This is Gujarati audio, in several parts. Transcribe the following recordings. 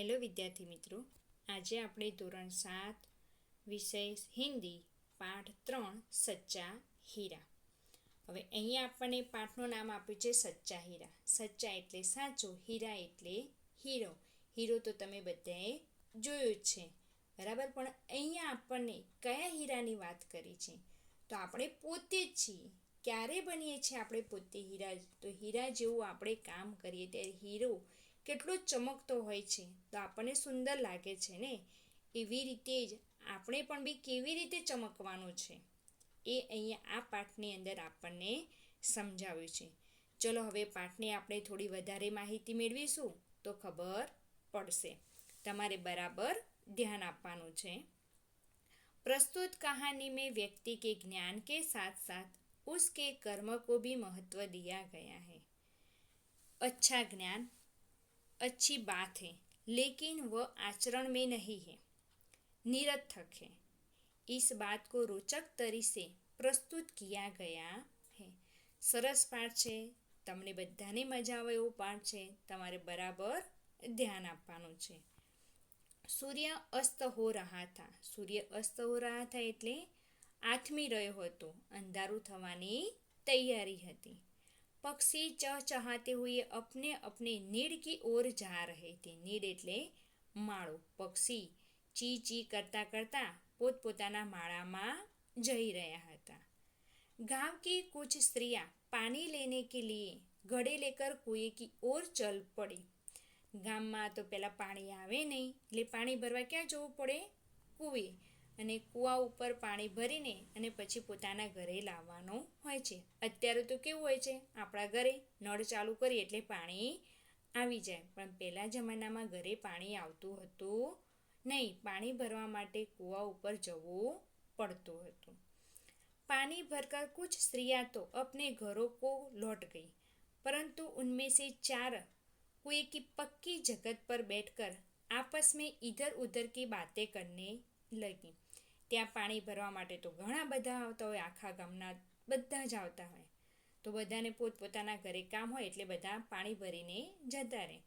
હેલો વિદ્યાર્થી મિત્રો. આજે આપણે ધોરણ સાત, વિષય હિન્દી, પાઠ ત્રણ, સચ્ચા હીરા. હવે અહીંયા આપણને પાઠનું નામ આપ્યું છે સચ્ચા હીરા. સચ્ચા એટલે સાચો, હીરા એટલે હીરો. હીરો તો તમે બધાએ જોયો જ છે. બરાબર? પણ અહીંયા આપણને કયા હીરાની વાત કરી છે? તો આપણે પોતે જ છીએ. ક્યારે બનીએ છીએ આપણે પોતે હીરા? તો હીરા જેવું આપણે કામ કરીએ. ત્યારે હીરો કેટલો ચમકતો હોય છે તો આપણને સુંદર લાગે છે ને એવી રીતે જ આપણે પણ બી કેવી રીતે ચમકવાનું છે એ અહીંયા આ પાઠની અંદર આપણને સમજાવ્યું છે ચલો હવે પાઠની આપણે થોડી વધારે માહિતી મેળવીશું તો ખબર પડશે તમારે બરાબર ધ્યાન આપવાનું છે प्रस्तुत कहानी में व्यक्ति के ज्ञान के साथ साथ उसके कर्म को भी महत्व दिया गया है अच्छा ज्ञान अच्छी बात है लेकिन वह आचरण में नहीं है निरर्थक है इस बात को रोचक तरी से પ્રસ્તુત કિયા ગયા હે સરસ પાઠ છે તમને બધાને મજા આવે એવો પાઠ છે તમારે બરાબર ધ્યાન આપવાનું છે સૂર્ય અસ્ત હો રહા થા સૂર્ય અસ્ત હો રહા થા એટલે આથમી રહ્યો હતો અંધારું થવાની તૈયારી હતી પક્ષી ચહચહાતે હુએ અપને અપને નીડ કી ઓર જા રહે થે નીડ એટલે માળો. પક્ષી ચી ચી કરતા કરતા પોતપોતાના માળામાં જઈ રહ્યા હતા. ગાંવ કી કુછ સ્ત્રીયા પાણી લેને કે લીએ ઘડે લેકર કુએ કી ઓર ચલ પડી. ગામમાં તો પહેલાં પાણી આવે નહીં એટલે પાણી ભરવા ક્યાં જવું પડે? કૂવે અને કૂવા ઉપર પાણી ભરીને અને પછી પોતાના ઘરે લાવવાનું હોય છે અત્યારે તો કેવું હોય છે આપણા ઘરે નળ ચાલુ કરીએ એટલે પાણી આવી જાય પણ પહેલાં જમાનામાં ઘરે પાણી આવતું હતું નહીં પાણી ભરવા માટે કૂવા ઉપર જવું પડતું હતું पानी भरकर कुछ स्त्रियां तो अपने घरों को लौट गई परंतु उनमें से चार कुएं की पक्की जगत पर बैठकर आपस में इधर उधर की बातें करने लगी ત્યાં પાણી ભરવા માટે તો ઘણા બધા આવતા હોય, આખા ગામના બધા જ આવતા હોય. તો બધાને પોતપોતાના ઘરે કામ હોય એટલે બધા પાણી ભરીને જતા રહે.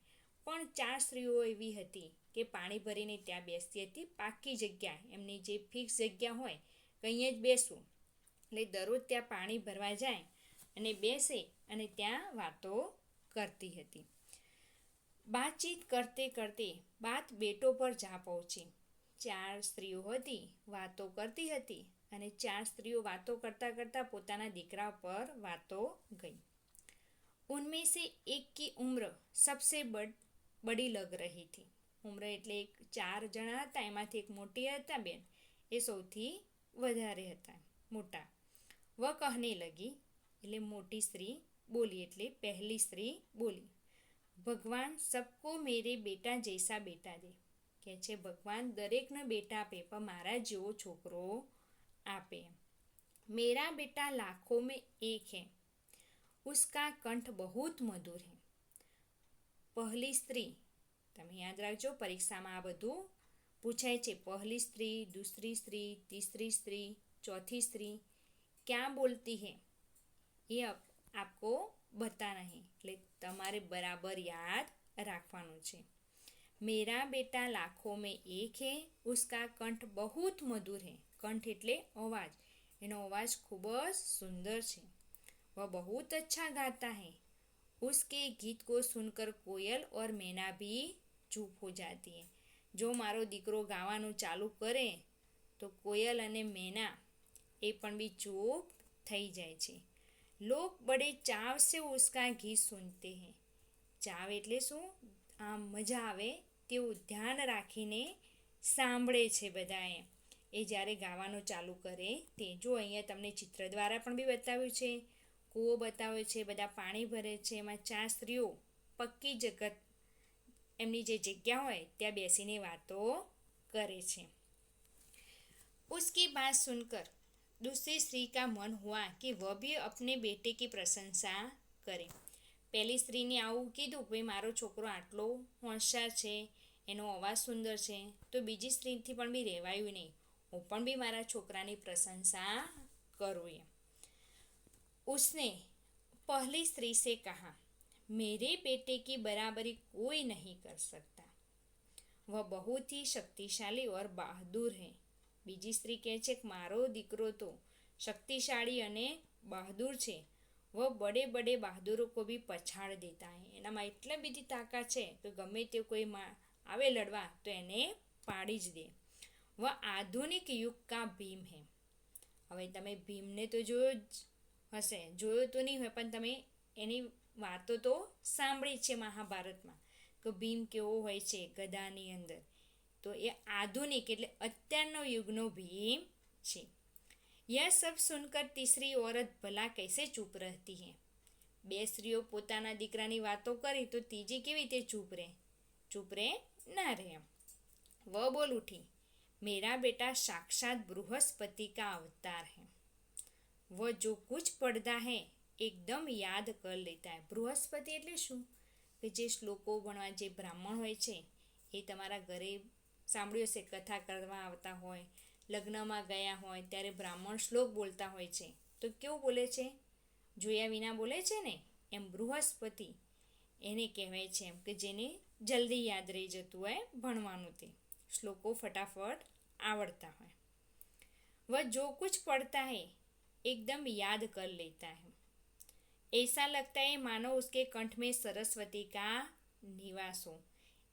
પણ ચાર સ્ત્રીઓ એવી હતી કે પાણી ભરીને ત્યાં બેસતી હતી, પાકી જગ્યા, એમની જે ફિક્સ જગ્યા હોય, કંઈ જ બેસવું. એટલે દરરોજ ત્યાં પાણી ભરવા જાય અને બેસે અને ત્યાં વાતો કરતી હતી. વાતચીત કરતે કરતે બાત બેટો પર જા પહોંચી. ચાર સ્ત્રીઓ હતી, વાતો કરતી હતી અને ચાર સ્ત્રીઓ વાતો કરતાં કરતાં પોતાના દીકરા પર વાતો ગઈ. ઉનમે સે એક કી ઉમ્ર સબસે બડ લગ રહી હતી ઉમ્ર એટલે એક ચાર જણા હતા, એમાંથી એક મોટી હતા બેન, એ સૌથી વધારે હતા, મોટા. વ કહને લગી, એટલે મોટી સ્ત્રી બોલી, એટલે પહેલી સ્ત્રી બોલી, ભગવાન સબકો મેરે બેટા જૈસા બેટા દે. કે છે, ભગવાન દરેકને બેટા આપે, પણ મારા જેવો છોકરો આપે. મેરા બેટા લાખો મેં એક હે. ઉસકા કંઠ બહુત મધુર હે. પહેલી સ્ત્રી, તમે યાદ રાખજો, પરીક્ષામાં આ બધું પૂછાય છે. પહેલી સ્ત્રી, દૂસરી સ્ત્રી તીસરી સ્ત્રી, ચોથી સ્ત્રી, ક્યાં બોલતી હે? એ આપકો બતા નહીં એટલે તમારે બરાબર યાદ રાખવાનું છે. મેરા બેટા લાખો મેં એક હે ઉસકા કંઠ બહુત મધુર હે કંઠ એટલે અવાજ। એનો અવાજ ખૂબ જ સુંદર છે। વહ બહુત અચ્છા ગાતા હે ઉસકે ગીત કો સુનકર કોયલ ઓર મેના ભી ચૂપ હો જાતી હે જો મારો દીકરો ગાવાનું ચાલુ કરે તો કોયલ અને મેના એ પણ બી ચૂપ થઈ જાય છે। લોક બડે ચાવ સે ઉસકા ગીત સુનતે હે ચાવ એટલે શું? આમ મજા આવે તેવું ધ્યાન રાખીને સાંભળે છે બધાએ એ જ્યારે ગાવાનું ચાલુ કરે તે જો અહીંયા તમને ચિત્ર દ્વારા પણ બી બતાવ્યું છે કૂવો બતાવે છે બધા પાણી ભરે છે એમાં ચાર સ્ત્રીઓ પક્કી જગત એમની જે જગ્યા હોય ત્યાં બેસીને વાતો કરે છે उसकी बात सुनकर दूसरी स्त्री का मन हुआ कि वह भी अपने बेटे की प्रशंसा કરે પહેલી સ્ત્રીને આવું કીધું કે મારો છોકરો આટલો હોશિયાર છે, એનો અવાજ સુંદર છે, તો બીજી સ્ત્રીથી પણ બી રહેવાયું નહીં. હું પણ બી મારા છોકરાની પ્રશંસા કરું એમ. ઉસને પહેલી સ્ત્રી સે કહા, મેરે બેટે કી બરાબરી કોઈ નહીં કર સકતા. વહ બહુત હી શક્તિશાળી ઓર બહાદુર હૈ. બીજી સ્ત્રી કહે છે કે, મારો દીકરો તો શક્તિશાળી અને બહાદુર છે વહ બડે બડે બહાદુરો કો બી પછાડ દેતા હે. એનામાં એટલી બધી તાકાત છે કે ગમે તે કોઈ આવે લડવા, તો એને પાડી જ દે. વહ આધુનિક યુગ કા ભીમ હે. હવે તમે ભીમને તો જોયો જ હશે. જોયો તો નહીં હોય, પણ તમે એની વાતો તો સાંભળી છે મહાભારતમાં કે ભીમ કેવો હોય છે ગદાની અંદર. તો એ આધુનિક એટલે અત્યારનો યુગનો ભીમ છે. यह सब सुनकर तीसरी औरत भला कैसे चुप रहती है બે સ્ત્રીઓ પોતાના દીકરાની વાતો કરી તો ત્રીજી કેવી રીતે ચૂપ રહે ચૂપ રહે ના રહે એમ વ બોલ ઉઠી मेरा बेटा साक्षात बृहस्पति का अवतार है वह जो कुछ पढ़ता है એકદમ યાદ કર લેતા હે બૃહસ્પતિ એટલે શું કે જે શ્લોકો ભણવા જે બ્રાહ્મણ હોય છે એ તમારા ઘરે સાંભળ્યું હશે કથા કરવા આવતા હોય લગ્નમાં ગયા હોય ત્યારે બ્રાહ્મણ શ્લોક બોલતા હોય છે તો કેવું બોલે છે જોયા વિના બોલે છે ને એમ બૃહસ્પતિ એને કહેવાય છે એમ કે જેને જલ્દી યાદ રહી જતું હોય ભણવાનું તે શ્લોકો ફટાફટ आवड़ता है वह जो कुछ पढ़ता है एकदम याद कर लेता है ऐसा लगता है मानो उसके कंठ में सरस्वती का નિવાસ હો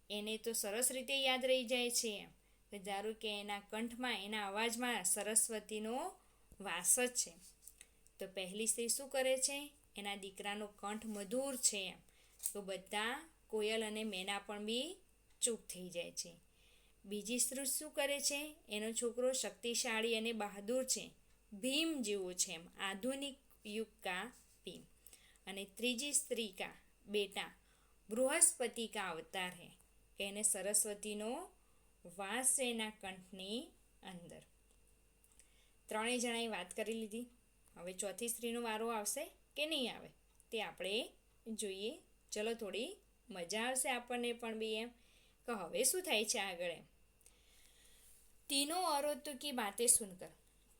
એને તો સરસ રીતે યાદ રહી જાય છે એમ કે ધારો કે એના કંઠમાં, એના અવાજમાં સરસ્વતીનો વાસ જ છે. તો પહેલી સ્ત્રી શું કરે છે? એના દીકરાનો કંઠ મધુર છે એમ. તો બધા કોયલ અને મેના પણ બી ચૂપ થઈ જાય છે. બીજી સ્ત્રી શું કરે છે? એનો છોકરો શક્તિશાળી અને બહાદુર છે. ભીમ જેવો છે એમ. આધુનિક યુગ કા ભીમ. અને ત્રીજી સ્ત્રી કા બેટા બૃહસ્પતિ કા અવતાર હે. એને સરસ્વતીનો વાંસ છે એના કંઠની અંદર. ત્રણેય જણાએ વાત કરી લીધી. હવે ચોથી સ્ત્રીનો વારો આવશે કે નહીં આવે તે આપણે જોઈએ. ચલો થોડી મજા આવશે આપણને પણ બી એમ. કે હવે શું થાય છે આગળ એમ? તીનો અરોતુ કી બાતે સુનકર.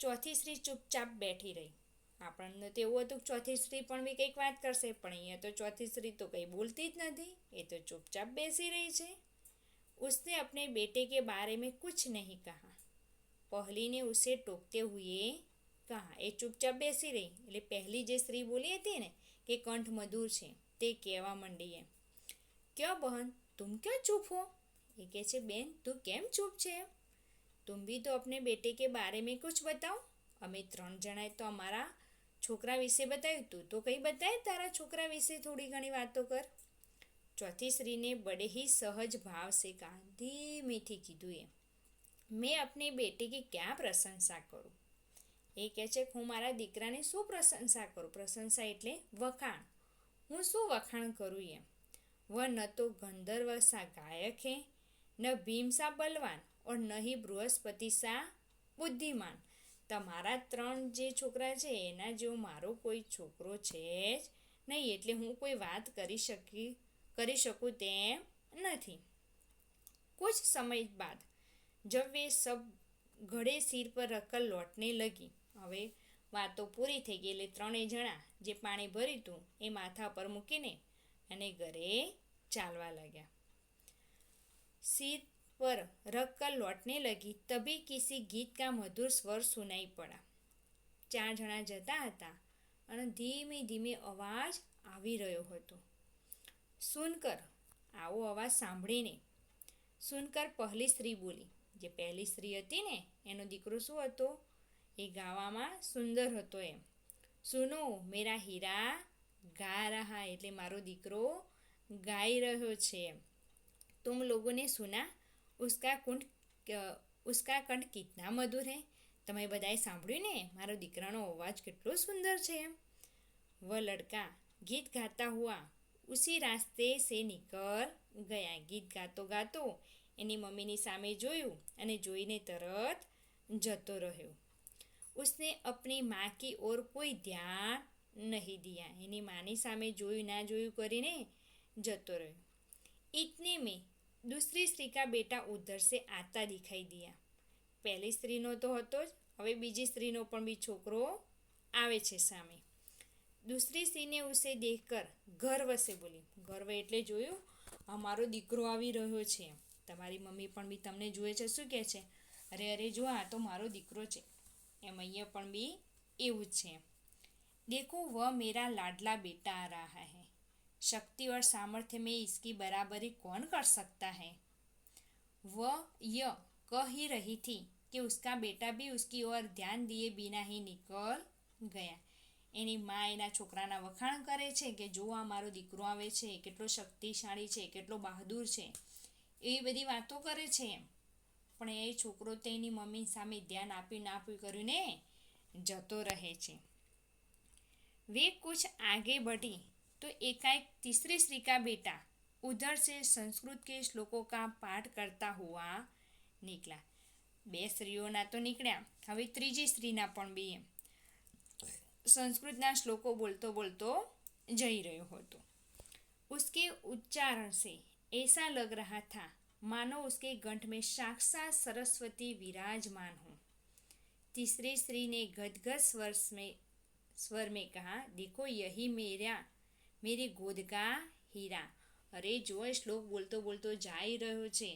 ચોથી સ્ત્રી ચૂપચાપ બેઠી રહી. આપણને તો એવું હતું કે ચોથી સ્ત્રી પણ બી કંઈક વાત કરશે, પણ અહીંયા તો ચોથી સ્ત્રી તો કંઈ બોલતી જ નથી. એ તો ચૂપચાપ બેસી રહી છે. उसने अपने बेटे के बारे में कुछ नहीं कहा पहली ने उसे टोकते हुए कहा એ ચૂપચાપ બેસી રહી એટલે પહેલી જે સ્ત્રી બોલી હતી ને કે કંઠ મધુર છે તે કહેવા માંડી એમ ક્યાં બહન તુમ ક્યાં ચૂપ હો એ કહે છે બેન તું કેમ ચૂપ છે તુમ ભી તો अपने बेटे के बारे में कुछ बताओ અમે ત્રણ જણાએ તો અમારા છોકરા વિશે બતાવ્યું તું તો કંઈ બતાય તારા છોકરા વિશે થોડી ઘણી વાતો કર ચોથી સ્ત્રીને બડે હી સહજ ભાવશે કા કહા ધીમેથી કીધું એમ. મેં આપની બેટી કી ક્યાં પ્રશંસા કરું? એ કહે છે કે હું મારા દીકરાની શું પ્રશંસા કરું? પ્રશંસા એટલે વખાણ. હું શું વખાણ કરું એમ? વ ન તો ગંધર્વ સા ગાયક હે, ન ભીમસા બલવાન, ઓર નહીં બૃહસ્પતિ સા બુદ્ધિમાન. તમારા ત્રણ જે છોકરા છે, એના જેવો મારો કોઈ છોકરો છે જ નહીં, એટલે હું કોઈ વાત કરી શકી કરી શકું તેમ નથી. કુછ સમય બાદ જબ વે સબ ઘડે સિર પર રકલ લોટને લગી. હવે વાતો પૂરી થઈ ગઈ એટલે ત્રણેય જણા જે પાણી ભરીતું એ માથા પર મૂકીને અને ઘરે ચાલવા લાગ્યા. સિર પર રખલ લોટને લગી તભી કિસી ગીત કા મધુર સ્વર સુનાઈ પડા. ચાર જણા જતા હતા અને ધીમે ધીમે અવાજ આવી રહ્યો હતો. સુનકર, આવો અવાજ સાંભળીને. સુનકર પહેલી સ્ત્રી બોલી. જે પહેલી સ્ત્રી હતી ને, એનો દીકરો શું હતો? એ ગાવામાં સુંદર હતો એમ. સુનો, મેરા હીરા ગા રહા એટલે મારો દીકરો ગાઈ રહ્યો છે એમ. તુમ લોકોને સુના, ઉસકા કુંઠ ઉસકા કંઠ કિતના મધુર હે? તમે બધાએ સાંભળ્યું ને, મારો દીકરાનો અવાજ કેટલો સુંદર છે એમ. વ, લડકા, ગીત ગાતા હુઆ. ઉસી રાસ્તે સે નીકળ ગયા ગીત ગાતો ગાતો. એની મમ્મીની સામે જોયું અને જોઈને તરત જતો રહ્યો. ઉસને અપની મા કી ઓર કોઈ ધ્યાન નહીં દિયા. એની માની સામે જોયું ના જોયું કરીને જતો રહ્યો. ઇતને મેં દૂસરી સ્ત્રીકા બેટા ઉધર સે આતા દેખાઈ દિયા. પહેલી સ્ત્રીનો તો હતો જ. હવે બીજી સ્ત્રીનો પણ બી છોકરો આવે છે સામે. દૂસરી સીને ઉસે દેખકર ગર્વ સે બોલી ગર્વ એટલે જોયું? અમારો દીકરો આવી રહ્યો છે. તમારી મમ્મી પણ બી તમને જુએ છે? શું કહે છે? અરે અરે, જો, આ તો મારો દીકરો છે. એમ અહીંયા પણ બી એવું જ છે. દેખો, વ મેરા લાડલા બેટા આ રહા હૈ. शक्ति और सामर्थ्य में इसकी बराबरी कौन कर सकता है वह यह कह ही रही थी कि उसका बेटा भी उसकी ओर ध्यान दिए बिना ही निकल એની મા એના છોકરાના વખાણ કરે છે કે જો આ મારો દીકરો આવે છે કેટલો શક્તિશાળી છે કેટલો બહાદુર છે એવી બધી વાતો કરે છે એમ પણ એ છોકરો તો એની મમ્મી સામે ધ્યાન આપ્યું ના આપ્યું કરીને જતો રહે છે वे कुछ आगे बढ़ी तो एकाएक तीसरी स्त्री का बेटा उधर से संस्कृत के श्लोकों का पाठ करता हुआ निकला બે સ્ત્રીઓના તો નીકળ્યા હવે ત્રીજી સ્ત્રીના પણ બી એમ સંસ્કૃતના શ્લોકો બોલતો બોલતો જઈ રહ્યો હતો उसके उच्चारण से ऐसा लग रहा था मानो उसके कंठ में साक्षात सरस्वती विराजमान हो तीसरी स्त्री ने गदगद स्वर में स्वर में कहा देखो यही मेरा मेरी गोद का હીરા અરે જો એ શ્લોક બોલતો બોલતો જઈ રહ્યો છે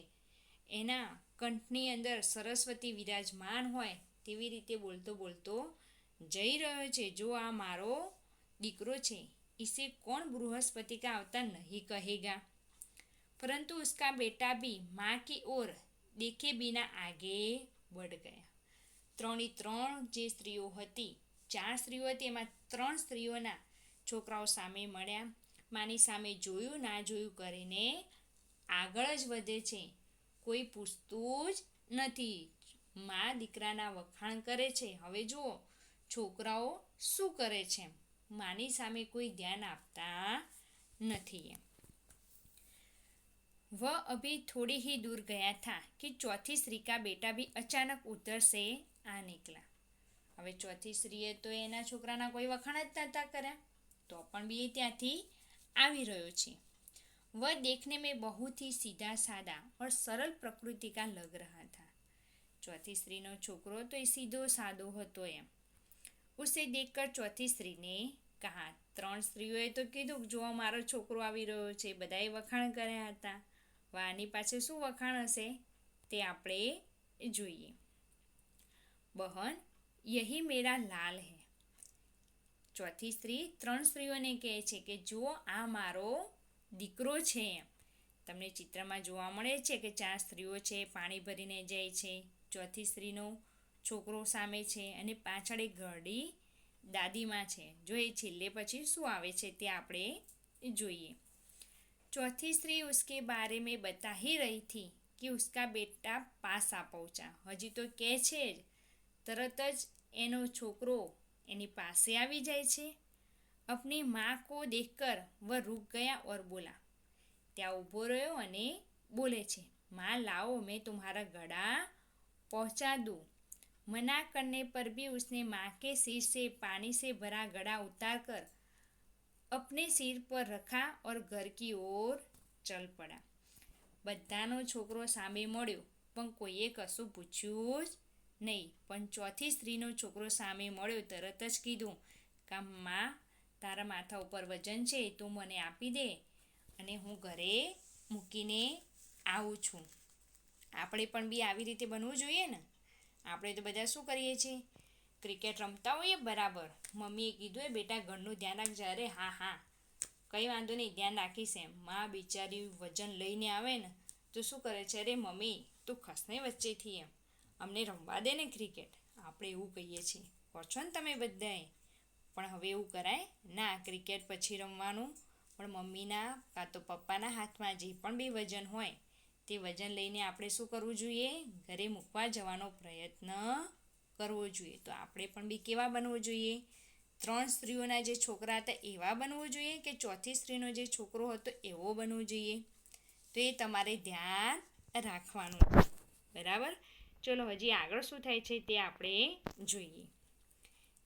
એના કંઠની અંદર સરસ્વતી વિરાજમાન હોય તેવી રીતે બોલતો બોલતો જઈ રહ્યો છે જો આ મારો દીકરો છે इसे कौन बृहस्पति का अवतार नहीं कहेगा परंतु उसका बेटा भी माँ की ओर देखे बिना आगे बढ़ ગયા ત્રણે ત્રણ જે સ્ત્રીઓ હતી ચાર સ્ત્રીઓ હતી એમાં ત્રણ સ્ત્રીઓના છોકરાઓ સામે મળ્યા માની સામે જોયું ના જોયું કરીને આગળ જ વધે છે કોઈ પૂછતું જ નથી મા દીકરાના વખાણ કરે છે હવે જુઓ છોકરાઓ શું કરે છે? માની સામે કોઈ ધ્યાન આપતા નથી એમ. વહ અભી થોડી હી દૂર ગયા થા કે ચોથી શ્રી કા બેટા ભી અચાનક ઉતરશે આ નીકળા હવે ચોથી સ્ત્રીએ તો એના છોકરાના કોઈ વખાણ જ નહોતા કર્યા, તો પણ બી ત્યાંથી આવી રહ્યો છે. વ દેખને મેં બહુથી સીધા સાદા ઓર સરળ પ્રકૃતિ કા લગ રહા થા. ચોથી સ્ત્રીનો છોકરો તો એ સીધો સાદો હતો એમ. ઉસે દેખકર ચોથી સ્ત્રીને કહા, ત્રણ સ્ત્રીઓએ તો કીધું જોવા મારો છોકરો આવી રહ્યો છે, બધાએ વખાણ કર્યા હતા. આની પાસે શું વખાણ હશે? તે આપણે જોઈએ. બહન, યહી મેરા લાલ હે. ચોથી સ્ત્રી ત્રણ સ્ત્રીઓને કહે છે કે જો આ મારો દીકરો છે. તમને ચિત્રમાં જોવા મળે છે કે ચાર સ્ત્રીઓ છે, પાણી ભરીને જાય છે. ચોથી સ્ત્રીનો છોકરો સામે છે અને પાછળ એક ઘરડી દાદીમાં છે. જો એ છેલ્લે પછી શું આવે છે તે આપણે જોઈએ. ચોથી સ્ત્રી ઉસકે બારે મેં બતાવી રહી હતી કે ઉસકા બેટા પાસ આપવચા હજી તો કહે છે જ, તરત જ એનો છોકરો એની પાસે આવી જાય છે. અપની મા કો દેખકર વ રૂક ગયા ઓર બોલા. ત્યાં ઊભો રહ્યો અને બોલે છે, મા લાવો, મેં તમારા ગળા પહોંચા દઉં मना करने पर भी उसने माँ के सिर से पानी से भरा गड़ा उतार कर अपने सिर पर रखा और घर की ओर ચલ પડા બધાનો છોકરો સામે મળ્યો પણ કોઈએ કશું પૂછ્યું જ નહીં પણ ચોથી સ્ત્રીનો છોકરો સામે મળ્યો તરત જ કીધું કે માં તારા માથા ઉપર વજન છે તું મને આપી દે અને હું ઘરે મૂકીને આવું છું આપણે પણ બી આવી રીતે બનવું જોઈએ ને આપણે તો બધા શું કરીએ છીએ? ક્રિકેટ રમતા હોઈએ, બરાબર. મમ્મીએ કીધું એ બેટા ઘરનું ધ્યાન રાખજે. અરે હા હા. કંઈ વાંધો નહીં, ધ્યાન રાખીશ એમ. માં બિચારી વજન લઈને આવે ને, તો શું કરે છે? અરે મમ્મી, તું ખસને વચ્ચેથી એમ. અમને રમવા દે ને ક્રિકેટ આપણે એવું કહીએ છીએ. કહો છો ને તમે બધાએ? પણ હવે એવું કરાય. ના ક્રિકેટ પછી રમવાનું. પણ મમ્મીના, કાં તો પપ્પાના હાથમાં જે પણ બી વજન હોય તે વજન લઈને આપણે શું કરવું જોઈએ? ઘરે મૂકવા જવાનો પ્રયત્ન કરવો જોઈએ. તો આપણે પણ બી કેવા બનવું જોઈએ? ત્રણ સ્ત્રીઓના જે છોકરા હતા, એવા બનવું જોઈએ કે ચોથી સ્ત્રીનો જે છોકરો હતો, એવો બનવો જોઈએ? તો એ તમારે ધ્યાન રાખવાનું. બરાબર? ચલો, હજી આગળ શું થાય છે તે આપણે જોઈએ.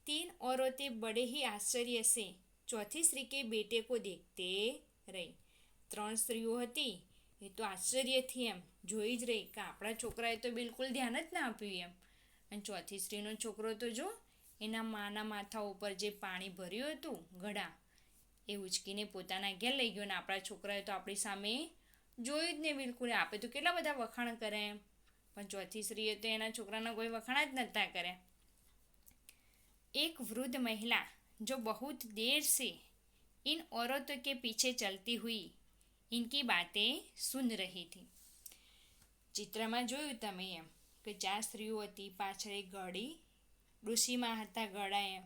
તીન ઓરોતે બડે હી આશ્ચર્ય સે. ચોથી સ્ત્રી કે બેટે કો દેખતે રહી. ત્રણ સ્ત્રીઓ હતી એ તો આશ્ચર્યથી એમ જોઈ જ રહી કે આપણા છોકરાએ તો બિલકુલ ધ્યાન જ ના આપ્યું એમ અને ચોથી સ્ત્રીનો છોકરો તો જો એના માના માથા ઉપર જે પાણી ભર્યું હતું ઘડા એ ઉચકીને પોતાના ઘેર લઈ ગયો ને આપણા છોકરાએ તો આપણી સામે જોયું જ નહીં બિલકુલ આપે તો કેટલા બધા વખાણ કરે એમ પણ ચોથી સ્ત્રીએ તો એના છોકરાના કોઈ વખાણ જ નહોતા કર્યા एक वृद्ध महिला जो बहुत देर से इन औरतों के पीछे चलती हुई ઇનકી બાતે સુન રહી હતી ચિત્રમાં જોયું તમે એમ કે ચાર સ્ત્રીઓ હતી, પાછળ એક ઘડી, ઋષિમાં હતા ગળા એમ.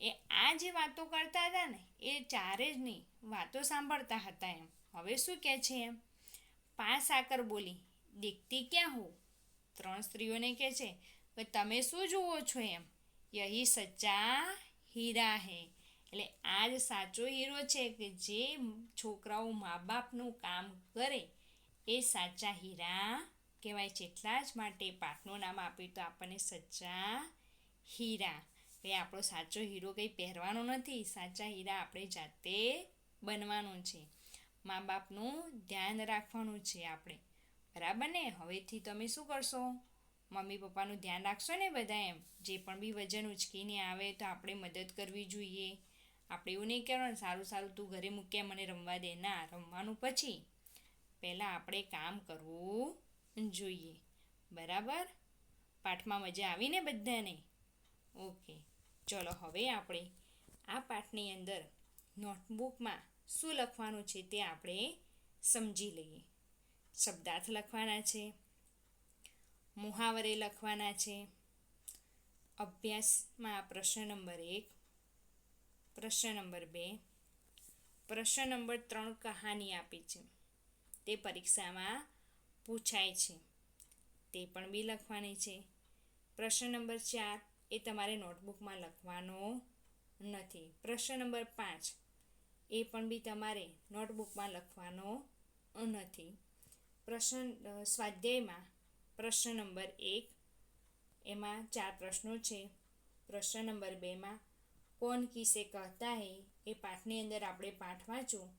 એ આ જે વાતો કરતા હતા ને, એ ચારે જ નહીં, વાતો સાંભળતા હતા એમ. હવે શું કહે છે એમ? પા સાકર બોલી દેખતી ક્યાં હો? ત્રણ સ્ત્રીઓને કહે છે કે તમે શું જુઓ છો એમ? યહી સચ્ચા હીરા હૈ. એટલે આ જ સાચો હીરો છે કે જે છોકરાઓ મા બાપનું કામ કરે એ સાચા હીરા કહેવાય છે. એટલા જ માટે પાઠનું નામ આપ્યું તો આપણને સચ્ચા હીરા. એ આપણો સાચો હીરો કંઈ પહેરવાનો નથી. સાચા હીરા આપણે જાતે બનવાનું છે. મા બાપનું ધ્યાન રાખવાનું છે આપણે. બરાબર ને? હવેથી તમે શું કરશો? મમ્મી પપ્પાનું ધ્યાન રાખશો ને બધા એમ? જે પણ બી વજન ઉચકીને આવે તો આપણે મદદ કરવી જોઈએ. આપણે એવું નહીં કહેવાનું, સારું સારું, તું ઘરે મૂકે મને રમવા દે. ના, રમવાનું પછી પહેલાં આપણે કામ કરવું જોઈએ. બરાબર? પાઠમાં મજા આવીને બધાને? ઓકે, ચલો હવે આપણે આ પાઠની અંદર નોટબુકમાં શું લખવાનું છે તે આપણે સમજી લઈએ. શબ્દાર્થ લખવાના છે, મુહાવરે લખવાના છે, અભ્યાસમાં પ્રશ્ન નંબર એક પ્રશ્ન નંબર બે. પ્રશ્ન નંબર ત્રણ કહાની આપી છે. તે પરીક્ષામાં પૂછાય છે. તે પણ બી લખવાની છે. પ્રશ્ન નંબર ચાર એ તમારે નોટબુકમાં લખવાનો નથી. પ્રશ્ન નંબર પાંચ એ પણ બી તમારે નોટબુકમાં લખવાનો નથી. પ્રશ્ન સ્વાધ્યાયમાં પ્રશ્ન નંબર એક એમાં ચાર પ્રશ્નો છે. પ્રશ્ન નંબર બેમાં કોણ કિસે કહેતા હે એ પાઠની અંદર આપણે પાઠ વાંચું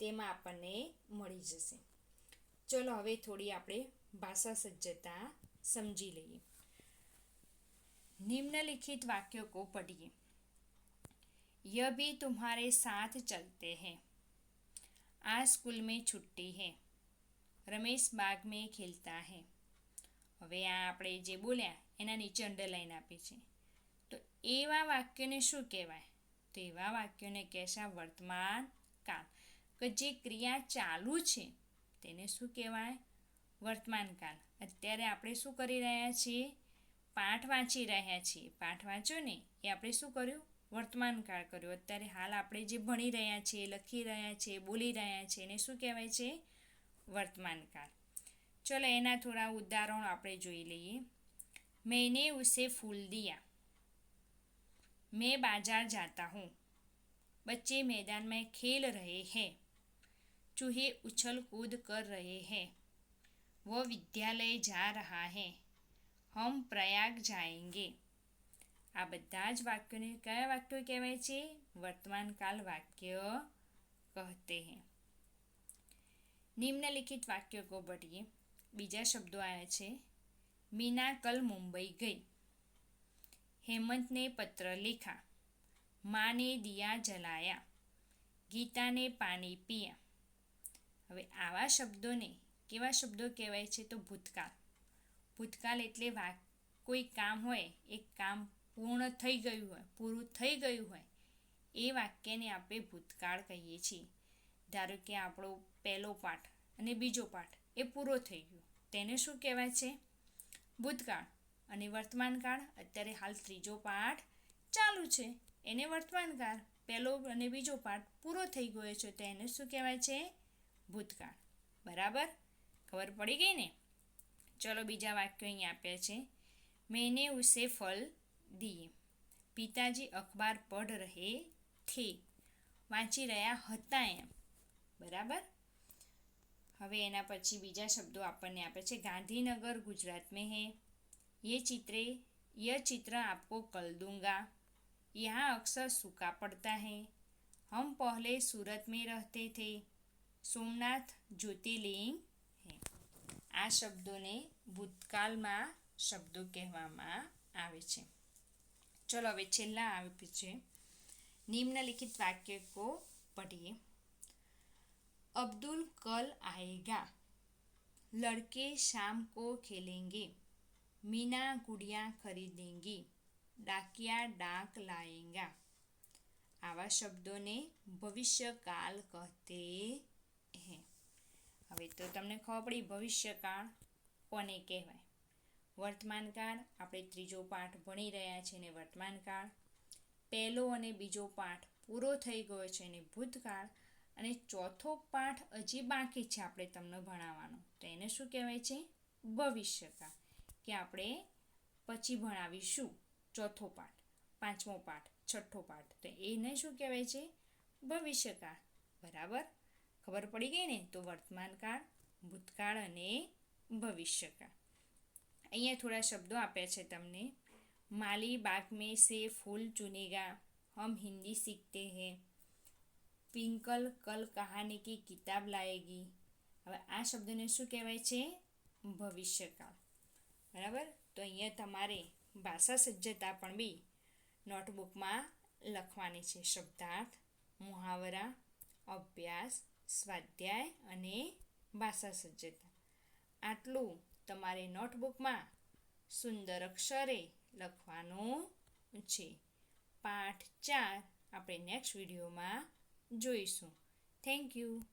તેમાં આપણને મળી જશે ચલો હવે થોડી આપણે ભાષા સજ્જતા સમજી લઈએ निम्नलिखित वाक्यों को पढ़िए यह भी तुम्हारे साथ चलते हैं आज स्कूल में छुट्टी है રમેશ બાગ મેં ખેલતા હે હવે આ આપણે જે બોલ્યા એના નીચે અંડરલાઈન આપી છે તો એવા વાક્યોને શું કહેવાય? તો એવા વાક્યોને કહેશા વર્તમાન કાળ. કે જે ક્રિયા ચાલુ છે, તેને શું કહેવાય? વર્તમાન કાળ. અત્યારે આપણે શું કરી રહ્યા છીએ? પાઠ વાંચી રહ્યા છીએ. પાઠ વાંચો ને, એ આપણે શું કર્યું? વર્તમાનકાળ કર્યું. અત્યારે હાલ આપણે જે ભણી રહ્યા છીએ, લખી રહ્યા છીએ, બોલી રહ્યા છીએ, એને શું કહેવાય છે? વર્તમાનકાળ ચલો એના થોડા ઉદાહરણો આપણે જોઈ લઈએ. મેને ઉસે ફૂલ દિયા. मैं बाजार जाता हूँ बच्चे मैदान में खेल रहे हैं चूहे उछल कूद कर रहे हैं वह विद्यालय जा रहा है હમ પ્રયાગ જાએંગે આ બધા જ વાક્યોને કયા વાક્યો કહેવાય છે વર્તમાનકાલ વાક્ય કહેતે हैं निम्नलिखित वाक्यों को पढ़िए બીજા શબ્દો આવ્યા છે मीना कल मुंबई गई હેમંતને પત્ર લીખા, માને દિયા જલાયા, ગીતાને પાણી પીયા. હવે આવા શબ્દોને કેવા શબ્દો કહેવાય છે તો ભૂતકાળ. ભૂતકાળ એટલે વા, કોઈ કામ હોય એ કામ પૂર્ણ થઈ ગયું હોય, પૂરું થઈ ગયું હોય, એ વાક્યને આપણે ભૂતકાળ કહીએ છીએ. ધારો કે આપણો પહેલો પાઠ અને બીજો પાઠ એ પૂરો થઈ ગયો. તેને શું કહેવાય છે? ભૂતકાળ. અને વર્તમાનકાળ અત્યારે હાલ ત્રીજો પાઠ ચાલુ છે. એને વર્તમાનકાળ પહેલો અને બીજો પાઠ પૂરો થઈ ગયો છે તો એને શું કહેવાય છે? ભૂતકાળ. બરાબર? ખબર પડી ગઈ ને? ચલો બીજા વાક્યો અહીં આપ્યા છે. મેને ઉસે ફલ દીએ. પિતાજી અખબાર પઢ રહે થે. વાંચી રહ્યા હતા એમ. બરાબર? હવે એના પછી બીજા શબ્દો આપણને આપે છે. ગાંધીનગર ગુજરાત મેં है ये चित्रे यह चित्र आपको कल दूंगा यहाँ अक्सर सूखा पड़ता है हम पहले सूरत में रहते थे सोमनाथ ज्योतिर्लिंग है આ શબ્દોને ભૂતકાળમાં શબ્દો કહેવામાં આવે છે ચલો હવે છેલ્લા આવે છે निम्नलिखित वाक्य को पढ़िए अब्दुल कल आएगा लड़के शाम को खेलेंगे मीना गुड़िया खरीदेंगी डाकिया डाक लाएगा આવા શબ્દોને ભવિષ્યકાળ કહેતે હે હવે તો તમને ખબર પડી ભવિષ્યકાળ કોને કહેવાય વર્તમાનકાળ આપણે ત્રીજો પાઠ ભણી રહ્યા છીએ ને વર્તમાનકાળ પહેલો અને બીજો પાઠ પૂરો થઈ ગયો છે ને ભૂતકાળ અને ચોથો પાઠ હજી બાકી છે આપણે તમને ભણાવવાનો તો એને શું કહેવાય છે ભવિષ્યકાળ કે આપણે પછી ભણાવીશું ચોથો પાઠ, પાંચમો પાઠ, છઠ્ઠો પાઠ. તો એને શું કહેવાય છે? ભવિષ્યકાળ. બરાબર? ખબર પડી ગઈ ને? તો વર્તમાનકાળ, ભૂતકાળ અને ભવિષ્યકાળ. અહીંયા થોડા શબ્દો આપ્યા છે તમને. માલી બાગ મેં સે ફૂલ ચુનેગા, હમ હિન્દી સીખતે હે. પિંકલ કલ કહાની કી કિતાબ લાએગી હવે આ શબ્દને શું કહેવાય છે? ભવિષ્યકાળ. બરાબર? તો અહીંયા તમારે ભાષા સજ્જતા પણ બી નોટબુકમાં લખવાની છે. શબ્દાર્થ, મુહાવરા, અભ્યાસ, સ્વાધ્યાય અને ભાષા સજ્જતા. આટલું તમારે નોટબુકમાં સુંદર અક્ષરે લખવાનું છે. પાઠ ચાર આપણે નેક્સ્ટ વિડીયોમાં જોઈશું. Thank you.